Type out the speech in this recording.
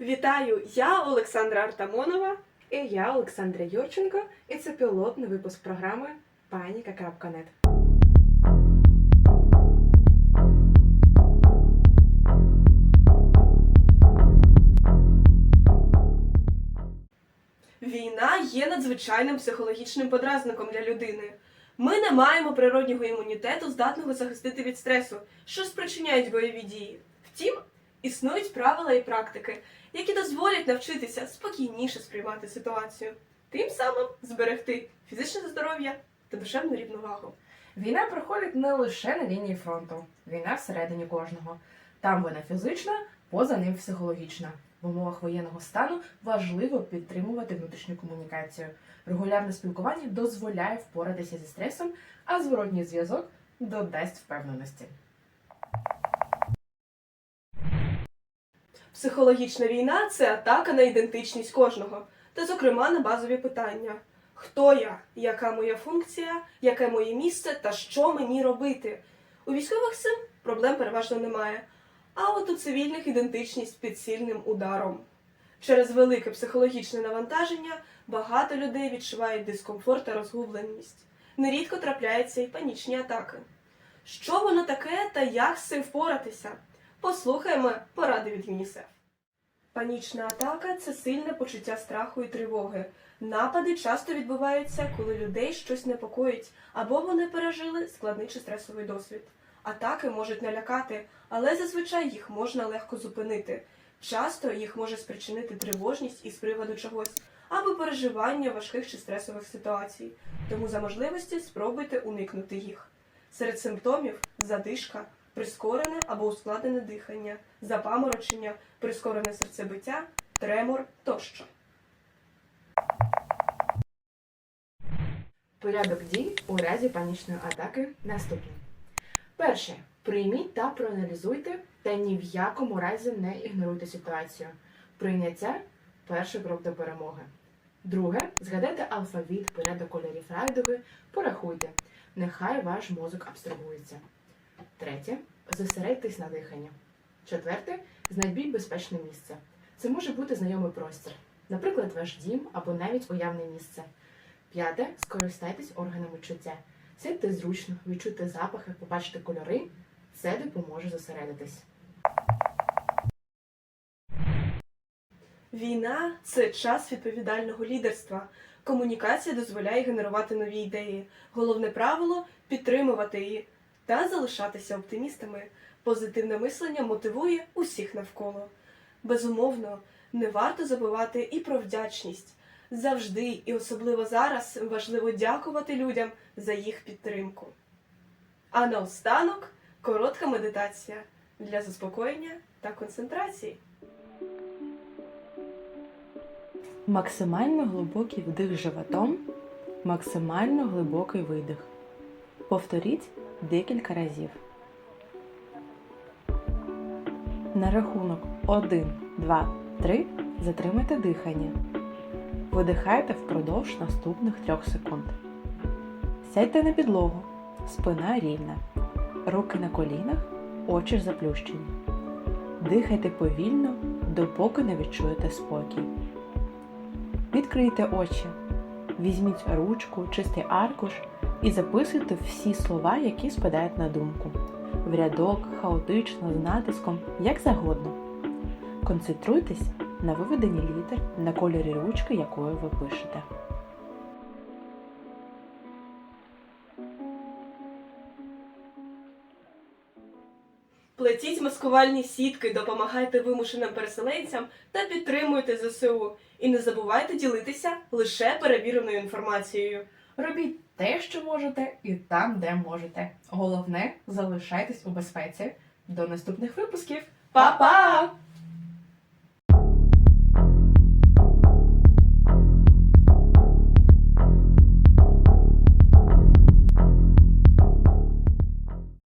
Вітаю! Я Олександра Артамонова. І я Олександра Юрченко, і це пілотний випуск програми Паніка.нет. Війна є надзвичайним психологічним подразником для людини. Ми не маємо природнього імунітету, здатного захистити від стресу, що спричиняють бойові дії. Втім, існують правила і практики, які дозволять навчитися спокійніше сприймати ситуацію, тим самим зберегти фізичне здоров'я та душевну рівновагу. Війна проходить не лише на лінії фронту, війна всередині кожного. Там вона фізична, поза ним психологічна. В умовах воєнного стану важливо підтримувати внутрішню комунікацію. Регулярне спілкування дозволяє впоратися зі стресом, а зворотній зв'язок додасть впевненості. Психологічна війна це атака на ідентичність кожного, та, зокрема, на базові питання: хто я, яка моя функція, яке моє місце та що мені робити. У військових цим проблем переважно немає. А от у цивільних ідентичність під сильним ударом. Через велике психологічне навантаження багато людей відчувають дискомфорт та розгубленість. Нерідко трапляються і панічні атаки. Що воно таке та як з цим впоратися? Послухаємо поради від ЮНІСЕФ. Панічна атака це сильне почуття страху і тривоги. Напади часто відбуваються, коли людей щось непокоїть або вони пережили складний чи стресовий досвід. Атаки можуть налякати, але зазвичай їх можна легко зупинити. Часто їх може спричинити тривожність із приводу чогось або переживання важких чи стресових ситуацій. Тому за можливості спробуйте уникнути їх. Серед симптомів задишка, прискорене або ускладнене дихання, запаморочення, прискорене серцебиття, тремор тощо. Порядок дій у разі панічної атаки наступний. Перше. Прийміть та проаналізуйте, та ні в якому разі не ігноруйте ситуацію. Прийняття перший крок до перемоги. Друге. Згадайте алфавіт, порядок кольорів райдуги, порахуйте. Нехай ваш мозок абстрагується. Третє. Зосередьтесь на диханні. Четверте. Знайдіть безпечне місце. Це може бути знайомий простір, наприклад, ваш дім або навіть уявне місце. П'яте. Скористайтесь органами чуття. Сядьте зручно, відчуйте запахи, побачите кольори. Це допоможе зосередитись. Війна це час відповідального лідерства. Комунікація дозволяє генерувати нові ідеї. Головне правило підтримувати її та залишатися оптимістами. Позитивне мислення мотивує усіх навколо. Безумовно, не варто забувати і про вдячність. Завжди і особливо зараз важливо дякувати людям за їх підтримку. А наостанок коротка медитація для заспокоєння та концентрації. Максимально глибокий вдих животом, максимально глибокий видих. Повторіть декілька разів. На рахунок 1, 2, 3 затримайте дихання. Видихайте впродовж наступних 3 секунд. Сядьте на підлогу, спина рівна, руки на колінах, очі заплющені. Дихайте повільно, допоки не відчуєте спокій. Відкрийте очі, візьміть ручку, чистий аркуш і записуйте всі слова, які спадають на думку. В рядок, хаотично, з натиском, як завгодно. Концентруйтесь на виведенні літер на кольорі ручки, якою ви пишете. Плетіть маскувальні сітки, допомагайте вимушеним переселенцям та підтримуйте ЗСУ. І не забувайте ділитися лише перевіреною інформацією. Робіть те, що можете, і там, де можете. Головне залишайтесь у безпеці. До наступних випусків. Па-па!